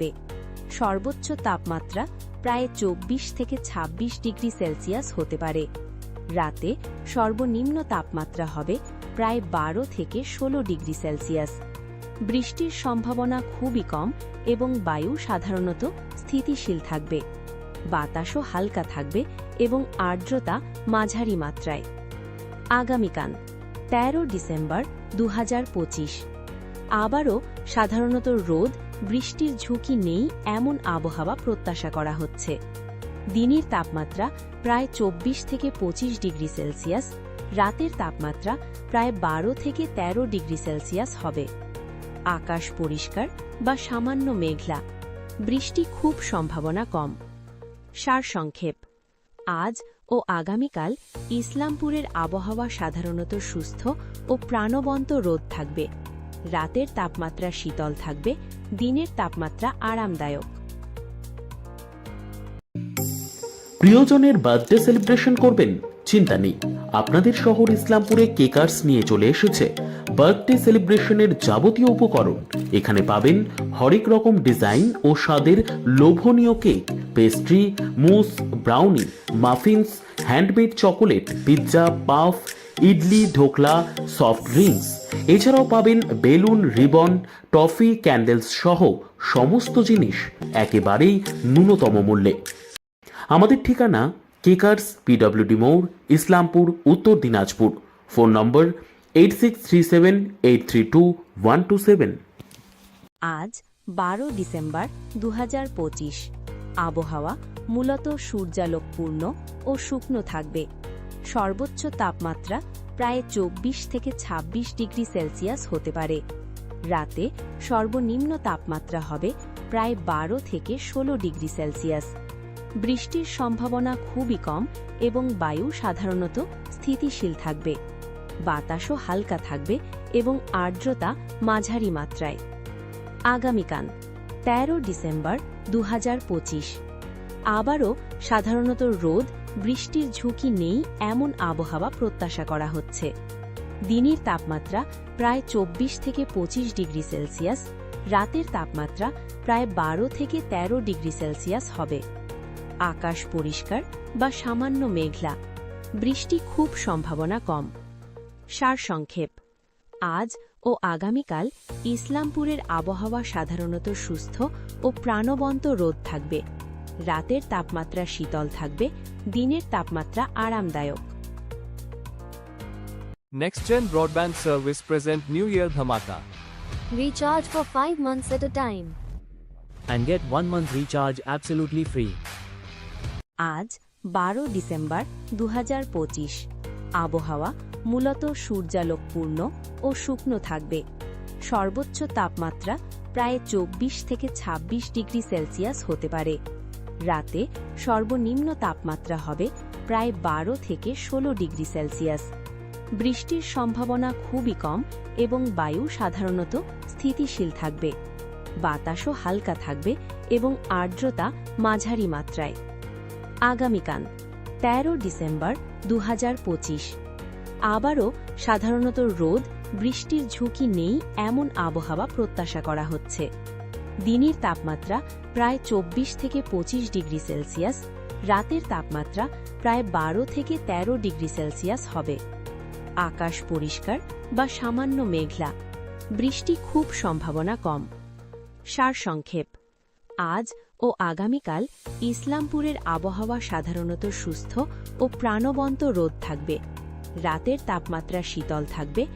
থাকবে। সর্বোচ্চ তাপমাত্রা প্রায় চব্বিশ থেকে ২৬ ডিগ্রি সেলসিয়াস হতে পারে। রাতে সর্বনিম্ন তাপমাত্রা হবে প্রায় বারো থেকে ১৬ ডিগ্রি সেলসিয়াস। বৃষ্টির সম্ভাবনা খুবই কম এবং বায়ু সাধারণত স্থিতিশীল থাকবে। বাতাসও হালকা থাকবে এবং আর্দ্রতা মাঝারি মাত্রায়। আগামীকাল, তেরো ডিসেম্বর দু হাজার পঁচিশ। আবারও সাধারণত রোদ বৃষ্টির ঝুঁকি নেই, এমন আবহাওয়া প্রত্যাশা করা হচ্ছে। দিনের তাপমাত্রা প্রায় চব্বিশ থেকে ২৫ ডিগ্রি সেলসিয়াস, রাতের তাপমাত্রা প্রায় বারো থেকে ১৩ ডিগ্রি সেলসিয়াস হবে। আকাশ পরিষ্কার বা সামান্য মেঘলা। বৃষ্টি খুব সম্ভাবনা কম। সারসংক্ষেপ। আজ ও আগামীকাল ইসলামপুরের আবহাওয়া সাধারণত সুস্থ ও প্রাণবন্ত রোদ থাকবে। রাতের তাপমাত্রা শীতল থাকবে, দিনের তাপমাত্রা আরামদায়ক। প্রিয়জনের বার্থডে সেলিব্রেশন করবেন? চিন্তা নেই। আপনাদের শহর ইসলামপুরে কেকার্স নিয়ে চলে এসেছে বার্থডে সেলিব্রেশনের যাবতীয় উপকরণ। এখানে পাবেন হরেক রকম ডিজাইন ও স্বাদের লোভনীয় cake, pastry, mousse, brownie, muffins, handmade chocolate, pizza, puff idli, dhokla soft drinks এছাড়াও পাবেন বেলুন, রিবন, টফি ক্যান্ডেলস সহ সমস্ত জিনিস একেবারেই ন্যূনতম মূল্যে। আমাদের ঠিকানা কেকার্স পিডব্লিউডি মোড়, Islampur, Uttar Dinajpur. Phone number eight six three seven eight three two one two seven আজ বারো ডিসেম্বর দু হাজার পঁচিশ। আবহাওয়া মূলত সূর্যালোকপূর্ণ ও শুকনো থাকবে। সর্বোচ্চ তাপমাত্রা প্রায় চব্বিশ থেকে ২৬ ডিগ্রি সেলসিয়াস হতে পারে। রাতে সর্বনিম্ন তাপমাত্রা হবে প্রায় বারো থেকে ১৬ ডিগ্রি সেলসিয়াস। বৃষ্টির সম্ভাবনা খুবই কম এবং বায়ু সাধারণত স্থিতিশীল থাকবে। বাতাসও হালকা থাকবে এবং আর্দ্রতা মাঝারি মাত্রায়। আগামীকাল, তেরো ডিসেম্বর দু হাজার পঁচিশ। আবারও সাধারণত রোদ বৃষ্টির ঝুঁকি নেই, এমন আবহাওয়া প্রত্যাশা করা হচ্ছে। দিনের তাপমাত্রা প্রায় চব্বিশ থেকে ২৫ ডিগ্রি সেলসিয়াস, রাতের তাপমাত্রা প্রায় বারো থেকে ১৩ ডিগ্রি সেলসিয়াস হবে। আকাশ পরিষ্কার বা সামান্য মেঘলা। বৃষ্টি খুব সম্ভাবনা কম। সারসংক্ষেপ। আজ ও আগামীকাল ইসলামপুরের আবহাওয়া সাধারণত সুস্থ ও প্রাণবন্ত রোদ থাকবে। রাতের তাপমাত্রা শীতল থাকবে দিনের তাপমাত্রা আরামদায়ক Next Gen Broadband Service present New Year Dhamaka. Recharge for 5 months at a time. and get 1 month recharge absolutely free. আজ বারো ডিসেম্বর দু হাজার পঁচিশ আবহাওয়া মূলত সূর্যালোকপূর্ণ ও শুকনো থাকবে সর্বোচ্চ তাপমাত্রা প্রায় চব্বিশ থেকে ২৬ ডিগ্রি সেলসিয়াস হতে পারে রাতে সর্বনিম্ন তাপমাত্রা হবে প্রায় বারো থেকে ১৬ ডিগ্রি সেলসিয়াস। বৃষ্টির সম্ভাবনা খুবই কম এবং বায়ু সাধারণত স্থিতিশীল থাকবে। বাতাসও হালকা থাকবে এবং আর্দ্রতা মাঝারি মাত্রায়। আগামীকাল, তেরো ডিসেম্বর দু হাজার পঁচিশ। আবারও সাধারণত রোদ, বৃষ্টির ঝুঁকি নেই এমন আবহাওয়া প্রত্যাশা করা হচ্ছে। দিনের তাপমাত্রা প্রায় চব্বিশ থেকে ২৫ ডিগ্রি সেলসিয়াস, রাতের তাপমাত্রা প্রায় বারো থেকে ১৩ ডিগ্রি সেলসিয়াস হবে। আকাশ পরিষ্কার বা সামান্য মেঘলা। বৃষ্টি খুব সম্ভাবনা কম। সারসংক্ষেপ, আজ ও আগামীকাল ইসলামপুরের আবহাওয়া সাধারণত সুস্থ ও প্রাণবন্ত রোদ থাকবে। রাতের তাপমাত্রা শীতল থাকবে